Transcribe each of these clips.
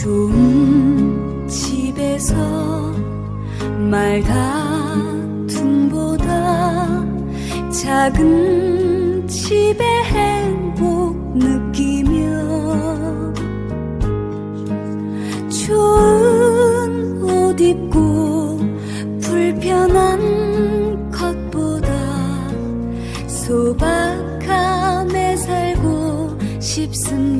좋은 집에서 말 다툼보다 작은 집의 행복 느끼며 좋은 옷 입고 불편한 것보다 소박함에 살고 싶습니다.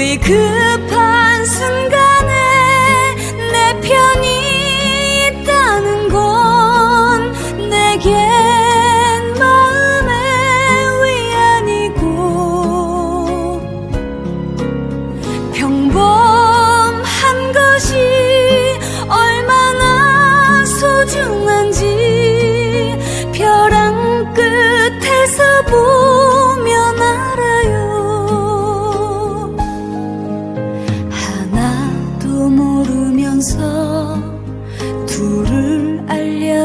위급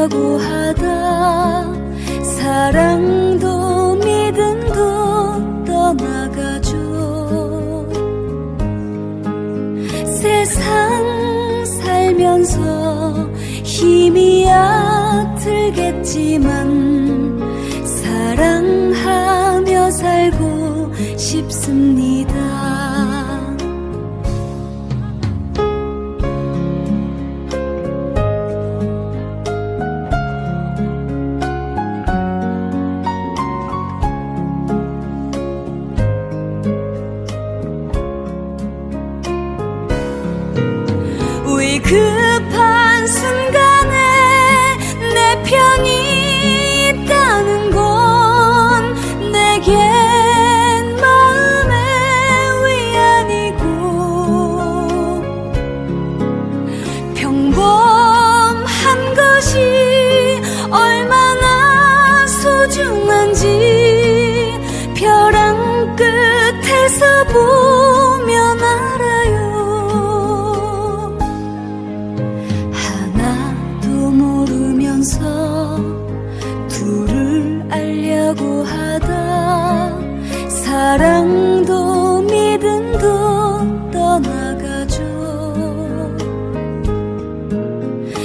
알려고 하다 사랑도 믿음도 떠나가죠 세상 살면서 힘이 아틀겠지만 사랑하며 살고 싶습니다. 급한 순간에 내 편이 있다는 건 내겐 마음의 위안이고 평범한 것이 얼마나 소중한지 벼랑 끝에서 보 사랑도 믿음도 떠나가죠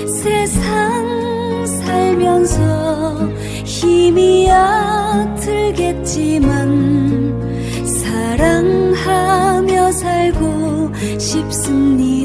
세상 살면서 힘이 아틀겠지만 사랑하며 살고 싶습니다.